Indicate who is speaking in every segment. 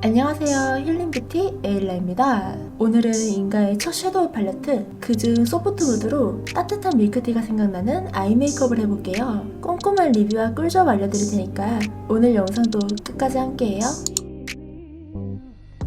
Speaker 1: 안녕하세요. 힐링뷰티 에일라입니다. 오늘은 인가의 첫 섀도우 팔레트 그중 소프트 무드로 따뜻한 밀크티가 생각나는 아이 메이크업을 해볼게요. 꼼꼼한 리뷰와 꿀조합 알려드릴 테니까 오늘 영상도 끝까지 함께해요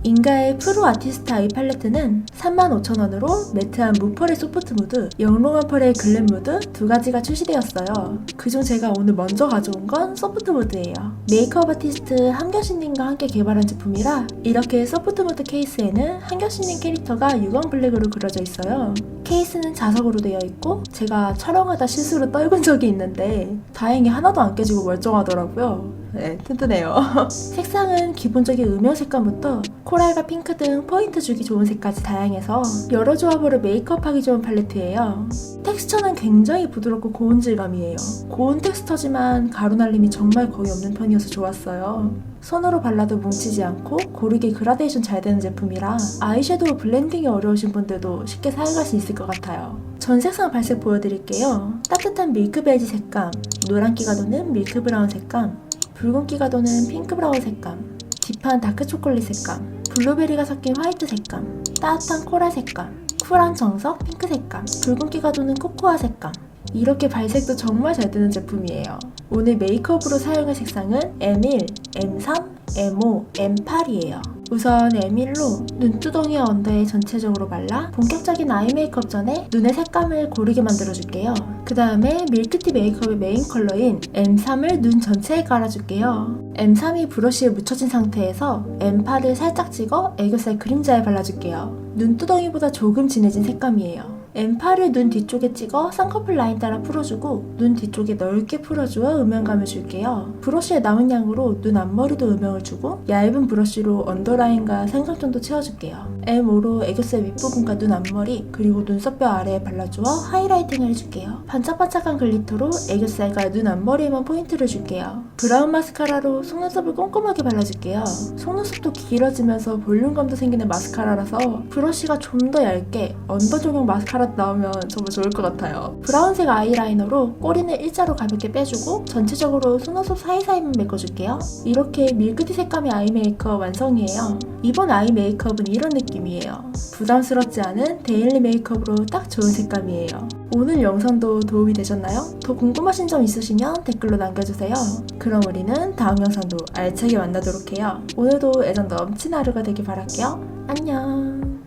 Speaker 1: 인가의 프로 아티스트 아이 팔레트는 35,000원으로 매트한 무펄의 소프트 무드, 영롱한 펄의 글램 무드 두 가지가 출시되었어요. 그중 제가 오늘 먼저 가져온 건 소프트 무드예요. 메이크업 아티스트 한겨신님과 함께 개발한 제품이라 이렇게 소프트 무드 케이스에는 한겨신님 캐릭터가 유광 블랙으로 그려져 있어요. 케이스는 자석으로 되어 있고 제가 촬영하다 실수로 떨군 적이 있는데 다행히 하나도 안 깨지고 멀쩡하더라고요. 네, 튼튼해요. 색상은 기본적인 음영 색감부터 코랄과 핑크 등 포인트 주기 좋은 색까지 다양해서 여러 조합으로 메이크업하기 좋은 팔레트예요. 텍스처는 굉장히 부드럽고 고운 질감이에요. 고운 텍스처지만 가루 날림이 정말 거의 없는 편이어서 좋았어요. 손으로 발라도 뭉치지 않고 고르게 그라데이션 잘 되는 제품이라 아이섀도우 블렌딩이 어려우신 분들도 쉽게 사용할 수 있을 것 같아요. 전 색상 발색 보여드릴게요. 따뜻한 밀크 베이지 색감, 노란기가 도는 밀크 브라운 색감, 붉은기가 도는 핑크 브라운 색감, 딥한 다크 초콜릿 색감, 블루베리가 섞인 화이트 색감, 따뜻한 코랄 색감, 쿨한 정석 핑크 색감, 붉은기가 도는 코코아 색감. 이렇게 발색도 정말 잘 되는 제품이에요. 오늘 메이크업으로 사용할 색상은 M1, M3, M5, M8이에요. 우선 M1로 눈두덩이 언더에 전체적으로 발라 본격적인 아이 메이크업 전에 눈의 색감을 고르게 만들어줄게요. 그 다음에 밀크티 메이크업의 메인 컬러인 M3을 눈 전체에 깔아줄게요. M3이 브러쉬에 묻혀진 상태에서 M8을 살짝 찍어 애교살 그림자에 발라줄게요. 눈두덩이보다 조금 진해진 색감이에요. M8을 눈 뒤쪽에 찍어 쌍꺼풀 라인 따라 풀어주고 눈 뒤쪽에 넓게 풀어주어 음영감을 줄게요. 브러쉬에 남은 양으로 눈 앞머리도 음영을 주고 얇은 브러쉬로 언더라인과 삼각존도 채워줄게요. M5로 애교살 윗부분과 눈 앞머리 그리고 눈썹뼈 아래에 발라주어 하이라이팅을 해줄게요. 반짝반짝한 글리터로 애교살과 눈 앞머리에만 포인트를 줄게요. 브라운 마스카라로 속눈썹을 꼼꼼하게 발라줄게요. 속눈썹도 길어지면서 볼륨감도 생기는 마스카라라서 브러쉬가 좀 더 얇게 언더 종용 마스카라 나오면 정말 좋을 것 같아요. 브라운색 아이라이너로 꼬리는 일자로 가볍게 빼주고 전체적으로 속눈썹 사이사이만 메꿔줄게요. 이렇게 밀크티 색감의 아이 메이크업 완성이에요. 이번 아이 메이크업은 이런 느낌이에요. 부담스럽지 않은 데일리 메이크업으로 딱 좋은 색감이에요. 오늘 영상도 도움이 되셨나요? 더 궁금하신 점 있으시면 댓글로 남겨주세요. 그럼 우리는 다음 영상도 알차게 만나도록 해요. 오늘도 애정 넘치는 하루가 되길 바랄게요. 안녕.